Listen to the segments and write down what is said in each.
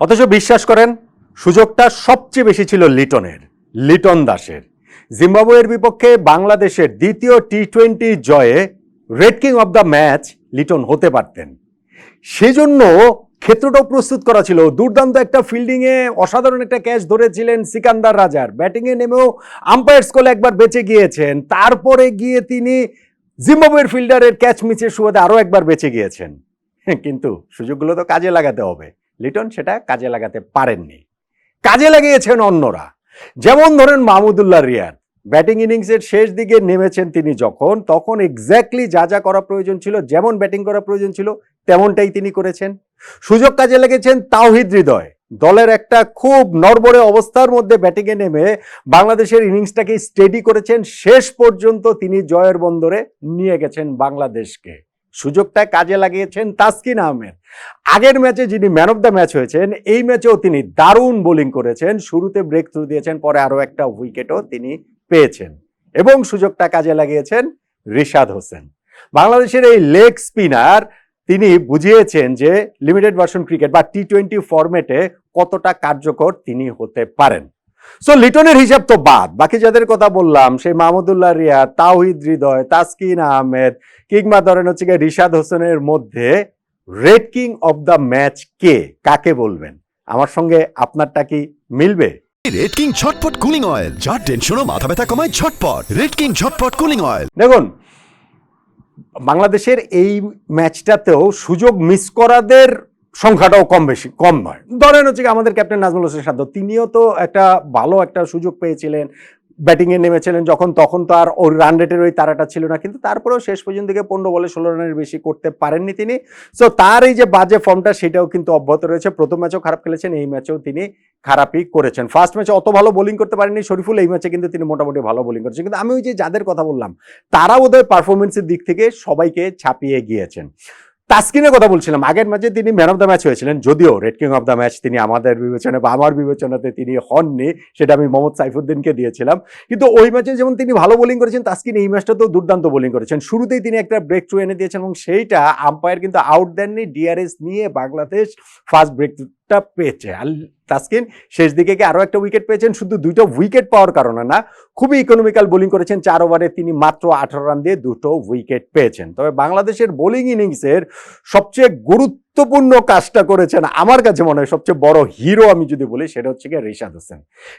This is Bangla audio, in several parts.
অথচ বিশ্বাস করেন, সুযোগটা সবচেয়ে বেশি ছিল লিটনের, লিটন দাসের। জিম্বাবুয়ের বিপক্ষে বাংলাদেশের দ্বিতীয় টি টোয়েন্টি জয়ে Red King of the match Liton হতে পারতেন। সেজন্য ক্ষেত্রটাও প্রস্তুত করা ছিল। দুর্দান্ত একটা ফিল্ডিংয়ে অসাধারণ একটা ক্যাচ ধরেছিলেন সিকান্দার রাজার। ব্যাটিংয়ে নেমেও আম্পায়ার স্কোলে একবার বেঁচে গিয়েছেন। তারপরে গিয়ে তিনি জিম্বাবুয়ের ফিল্ডারের ক্যাচ মিচের সুবাদে আরও একবার বেঁচে গিয়েছেন। কিন্তু সুযোগগুলো তো কাজে লাগাতে হবে। লিটন সেটা কাজে লাগাতে পারেননি। কাজে লাগিয়েছেন অন্যরা। যেমন ধরেন মাহমুদুল্লাহ রিয়াদ, ব্যাটিং ইনিংসের শেষ দিকে নেমেছেন তিনি যখন, তখন এক্স্যাক্টলি যা যা করা প্রয়োজন ছিল, যেমন ব্যাটিং করা প্রয়োজন ছিল, তেমনটাই তিনি করেছেন। সুযোগ কাজে লেগেছেন তাওহিদ হৃদয়। দলের একটা খুব নড়বড়ে অবস্থার মধ্যে ব্যাটিংয়ে নেমে বাংলাদেশের ইনিংসটাকে স্টেডি করেছেন। শেষ পর্যন্ত তিনি জয়ের বন্দরে নিয়ে গেছেন বাংলাদেশকে। সুযোগটা কাজে লাগিয়েছেন তাসকিন আহমেদ। আগের ম্যাচে যিনি ম্যান অফ দ্য ম্যাচ হয়েছেন, এই ম্যাচেও তিনি দারুণ বোলিং করেছেন। শুরুতে ব্রেক থ্রু দিয়েছেন, পরে আরও একটা উইকেটও তিনি পেয়েছেন। এবং সুযোগটা কাজে লাগিয়েছেন রিশাদ হোসেন। বাংলাদেশের এই লেগ স্পিনার তিনি বুঝিয়েছেন যে লিমিটেড ভার্সন ক্রিকেট বা টি টোয়েন্টি ফরম্যাটে কতটা কার্যকর তিনি হতে পারেন। সো লিটনের হিসাব তো বাদ। বাকি যাদের কথা বললাম সেই মাহমুদুল্লাহ রিয়া তাওহিদ হৃদয় তাসকিন আহমেদ কিংবা ধরেন হচ্ছে গিয়ে রিশাদ হোসেনের মধ্যে Red King of the match কে কাকে বলবেন? আমার সঙ্গে আপনারটা কি মিলবে? রেড কিং ঝটপট কুলিং অয়েল যার টেনশনও মাথা ব্যথা কমায় ঝটপট। রেড কিং ঝটপট কুলিং অয়েল দেখুন বাংলাদেশের এই ম্যাচটাতেও সুযোগ মিস করাদের সংখ্যাটাও কম বেশি, কম নয় ধরেন হচ্ছে আমাদের ক্যাপ্টেন নাজমুল হোসেন সাদ্দ তিনিও তো একটা ভালো একটা সুযোগ পেয়েছিলেন ব্যাটিংয়ে নেমেছিলেন, যখন তখন তো আর ওর রান রেটের ওই তারাটা ছিল না, কিন্তু তারপরেও শেষ পর্যন্ত থেকে পনেরো বলে ষোলো রানের বেশি করতে পারেননি তিনি। সো তার এই যে বাজে ফর্মটা সেটাও কিন্তু অব্যাহত রয়েছে। প্রথম ম্যাচেও খারাপ খেলেছেন, এই ম্যাচেও তিনি খারাপই করেছেন। ফার্স্ট ম্যাচে অত ভালো বোলিং করতে পারেননি শরীফুল, এই ম্যাচে কিন্তু তিনি মোটামুটি ভালো বোলিং করেছেন। কিন্তু আমি ওই যে যাদের কথা বললাম, তারা ওদের পারফরমেন্সের দিক থেকে সবাইকে ছাপিয়ে গিয়েছেন। তাস্কিনের কথা বলছিলাম। আগের ম্যাচে তিনি ম্যান অফ দ্য ম্যাচ হয়েছিলেন, যদিও Red King of the match তিনি আমাদের বিবেচনা বা আমার বিবেচনাতে তিনি হননি, সেটা আমি মোহাম্মদ সাইফুদ্দিনকে দিয়েছিলাম। কিন্তু ওই ম্যাচে যেমন তিনি ভালো বোলিং করেছেন, তাস্কিন এই ম্যাচটাতেও দুর্দান্ত বোলিং করেছেন। শুরুতেই তিনি একটা ব্রেক থ্রু এনে দিয়েছেন এবং সেইটা আম্পায়ার কিন্তু আউট দেননি ডিআরএস নিয়ে বাংলাদেশ ফার্স্ট ব্রেকটা পেয়েছে। আর তাস্কিন শেষ দিকে কি আরও একটা উইকেট পেয়েছেন। শুধু দুটো উইকেট পাওয়ার কারণে না, খুবই ইকোনমিক্যাল বোলিং করেছেন। চার ওভারে তিনি মাত্র আঠারো রান দিয়ে দুটো উইকেট পেয়েছেন। তবে বাংলাদেশের বোলিং ইনিংসের সবচেয়ে গুরুত্বপূর্ণ কাজটা করেছেন, আমার কাছে মনে হয় সবচেয়ে বড় হিরো আমি যদি বলি, সেটা হচ্ছে গিয়ে রিশাদ হোসেন।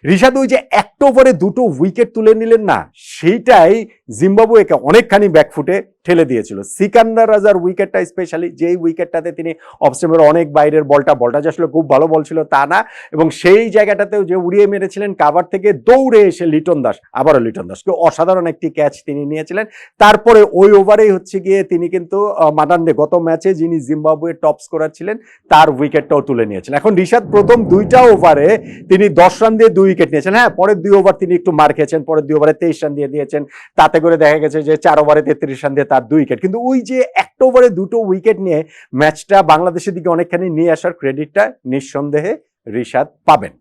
রিশাদ ওই যে একটা ওভারে দুটো উইকেট তুলে নিলেন না, সেইটাই জিম্বাবুয়েকে অনেকখানি ব্যাকফুটে ঠেলে দিয়েছিল। সিকান্দার রাজার উইকেটটা স্পেশালি যেই উইকেটটাতে তিনি অফস্টেমের অনেক বাইরের বলটা বলটা যে আসলে খুব ভালো বল ছিল তা না এবং সেই জায়গাটাতেও যে উড়িয়ে মেরেছিলেন কাভার থেকে দৌড়ে এসে লিটন দাস, আবারও লিটন দাস অসাধারণ একটি ক্যাচ তিনি নিয়েছিলেন। তারপরে ওই ওভারেই হচ্ছে গিয়ে তিনি কিন্তু মাদান্দে গত ম্যাচে যিনি জিম্বাবুয়ের টপ স্কোরার ছিলেন, তার উইকেটটাও তুলে নিয়েছিলেন এখন রিশাদ প্রথম দুইটা ওভারে তিনি দশ রান দিয়ে দুই উইকেট নিয়েছেন। হ্যাঁ পরের দুই ওভার তিনি একটু মার খেয়েছেন, পরের দুই ওভারে তেইশ রান দিয়ে দিয়েছেন। তাতে করে দেখা গেছে যে চার ওভারে তেত্রিশ রান দিয়ে তার দুই উইকেট কিন্তু ওই যে একটা ওভারে দুটো উইকেট নিয়ে ম্যাচটা বাংলাদেশের দিকে অনেকখানি নিয়ে আসার ক্রেডিটটা নিঃসন্দেহে রিশাদ পাবেন।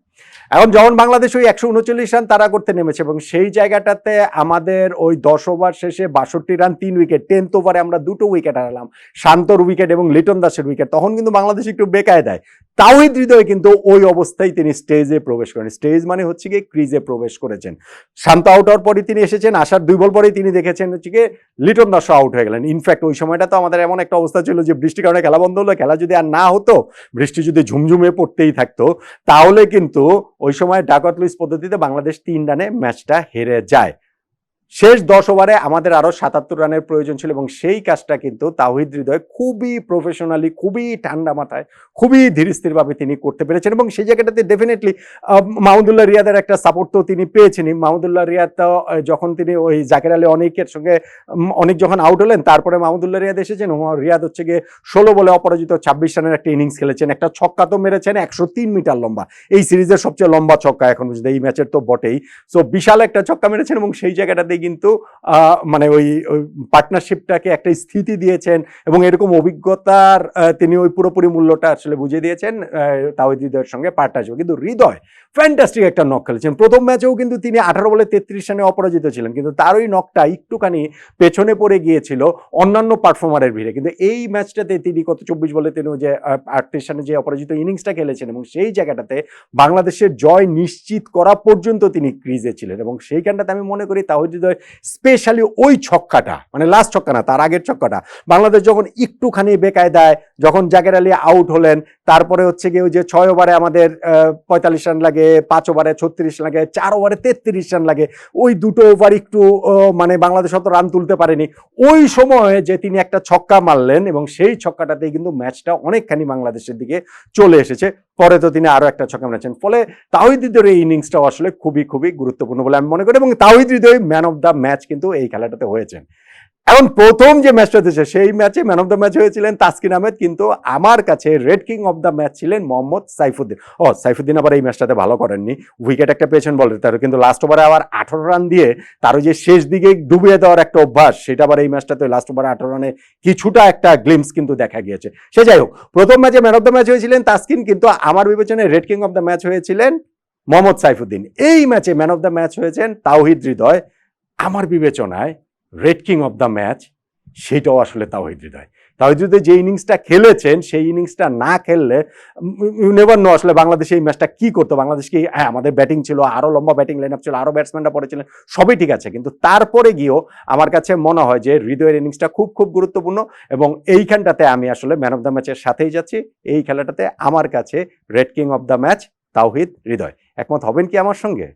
এখন যখন বাংলাদেশ ওই একশো উনচল্লিশ রান তারা করতে নেমেছে এবং সেই জায়গাটাতে আমাদের ওই দশ ওভার শেষে বাষট্টি রান, তিন উইকেট টেন্থ ওভারে আমরা দুটো উইকেট হারালাম, শান্তর উইকেট এবং লিটন দাসের উইকেট তখন কিন্তু বাংলাদেশ একটু বেকায় দেয় তাওহিদ হৃদয় কিন্তু ওই অবস্থায় তিনি স্টেজে প্রবেশ করেন। স্টেজ মানে হচ্ছে গিয়ে ক্রিজে প্রবেশ করেছেন। শান্ত আউট হওয়ার পরই তিনি এসেছেন আসার দুই বল পরেই তিনি দেখেছেন হচ্ছে গিয়ে লিটন দাসও আউট হয়ে গেলেন। ইনফ্যাক্ট ওই সময়টা তো আমাদের এমন একটা অবস্থা ছিল যে বৃষ্টির কারণে খেলা বন্ধ হলো, খেলা যদি আর না হতো, বৃষ্টি যদি ঝুমঝুমে পড়তেই থাকতো, তাহলে কিন্তু ওই সময় ডাকত লুইস পদ্ধতিতে বাংলাদেশ তিন রানে ম্যাচটা হেরে যায়। শেষ দশ ওভারে আমাদের আরও সাতাত্তর রানের প্রয়োজন ছিল এবং সেই কাজটা কিন্তু তাহিদ হৃদয় খুবই প্রফেশনালি খুবই ঠান্ডা মাথায়, খুবই ধীরস্থিরভাবে তিনি করতে পেরেছেন এবং সেই জায়গাটাতে ডেফিনেটলি মাহমুদুল্লাহ রিয়াদের একটা সাপোর্ট তো তিনি পেয়েছেনই। মাহমুদুল্লাহ রিয়াদ তো যখন তিনি ওই জাকের আলী অনেকের সঙ্গে অনেক যখন আউট হলেন, তারপরে মাহমুদুল্লাহ রিয়াদ এসেছেন। রিয়াদ হচ্ছে গিয়ে ষোলো বলে অপরাজিত ছাব্বিশ রানের একটা ইনিংস খেলেছেন। একটা ছক্কা তো মেরেছেন একশো তিন মিটার লম্বা। এই সিরিজের সবচেয়ে লম্বা ছক্কা এখন বুঝতে, এই ম্যাচের তো বটেই। সো বিশাল একটা ছক্কা মেরেছেন এবং সেই জায়গাটাতে কিন্তু মানে ওই পার্টনারশিপটাকে একটা স্থিতি দিয়েছেন এবং এরকম অভিজ্ঞতার তিনি ওই পুরোপুরি মূল্যটা আসলে বুঝিয়ে দিয়েছেন হৃদয়ের সঙ্গে পার্টনারশিপ কিন্তু হৃদয় ফ্যান্টাস্টিক একটা নক খেলেছেন। প্রথম ম্যাচেও কিন্তু তিনি আঠারো বলে তেত্রিশ রানে অপরাজিত ছিলেন, কিন্তু তার ওই নকটা একটুখানি পেছনে পড়ে গিয়েছিল অন্যান্য পারফর্মারের ভিড়ে। কিন্তু এই ম্যাচটাতে তিনি কত চব্বিশ বলে তিনি যে আটত্রিশ রানে যে অপরাজিত ইনিংসটা খেলেছেন এবং সেই জায়গাটাতে বাংলাদেশের জয় নিশ্চিত করা পর্যন্ত তিনি ক্রিজে ছিলেন এবং সেইখানটাতে আমি মনে করি তাহিদ স্পেশালি ওই ছক্কাটা মানে লাস্ট ছক্কা না, তার আগের ছক্কাটা। বাংলাদেশ যখন একটুখানি বেকায়দায়, যখন জাকের আলী আউট হলেন তারপরে হচ্ছে গিয়ে ওই যে ছয় ওভারে আমাদের পঁয়তাল্লিশ রান লাগে, পাঁচ ওভারে ছত্রিশ লাগে, চার ওভারে তেত্রিশ রান লাগে। ওই দুটো ওভার একটু মানে বাংলাদেশ অত রান তুলতে পারেনি। ওই সময়ে যে তিনি একটা ছক্কা মারলেন এবং সেই ছক্কাটাতেই কিন্তু ম্যাচটা অনেকখানি বাংলাদেশের দিকে চলে এসেছে। পরে তো তিনি আরও একটা ছক্কা মেরেছেন। ফলে তাহিদ হৃদয়ের এই ইনিংসটাও আসলে খুবই খুবই গুরুত্বপূর্ণ বলে আমি মনে করি এবং Towhid Hridoy man of the match কিন্তু এই খেলাটাতে হয়েছেন। এখন প্রথম যে ম্যাচটা হয়েছে, সেই ম্যাচে ম্যান অফ দ্য ম্যাচ হয়েছিলেন তাসকিন আহমেদ, কিন্তু আমার কাছে Red King of the match ছিলেন মোহাম্মদ সাইফুদ্দিন। ও, সাইফুদ্দিন আবার এই ম্যাচটাতে ভালো করেননি। উইকেট একটা পেয়েছেন বলে তার কিন্তু লাস্ট ওভারে আবার আঠারো রান দিয়ে তার ওই যে শেষ দিকে ডুবিয়ে দেওয়ার একটা অভ্যাস, সেটা আবার এই ম্যাচটাতে লাস্ট ওভারে আঠারো রানে কিছুটা একটা গ্লিমস কিন্তু দেখা গিয়েছে। সে যাই হোক, প্রথম ম্যাচে ম্যান অফ দ্য ম্যাচ হয়েছিলেন তাসকিন, কিন্তু আমার বিবেচনায় red king of the match হয়েছিলেন মোহাম্মদ সাইফুদ্দিন। এই ম্যাচে ম্যান অফ দ্য ম্যাচ হয়েছেন তাওহিদ হৃদয়। আমার বিবেচনায় red king of the match সেটাও আসলে তাওহিদ হৃদয়। তাওহিদ হৃদয় যে ইনিংসটা খেলেছেন, সেই ইনিংসটা না খেললে নেভার নো আসলে বাংলাদেশ এই ম্যাচটা কী করতো। বাংলাদেশ কি হ্যাঁ আমাদের ব্যাটিং ছিল আরও লম্বা ব্যাটিং লাইন আপ ছিল আরও ব্যাটসম্যানরা পড়েছিলেন, সবই ঠিক আছে। কিন্তু তারপরে গিয়েও আমার কাছে মনে হয় যে হৃদয়ের ইনিংসটা খুব খুব গুরুত্বপূর্ণ এবং এইখানটাতে আমি আসলে ম্যান অফ দ্য ম্যাচের সাথেই যাচ্ছি। এই খেলাটাতে আমার কাছে red king of the match Towhid Hridoy. একমত হবেন কি আমার সঙ্গে?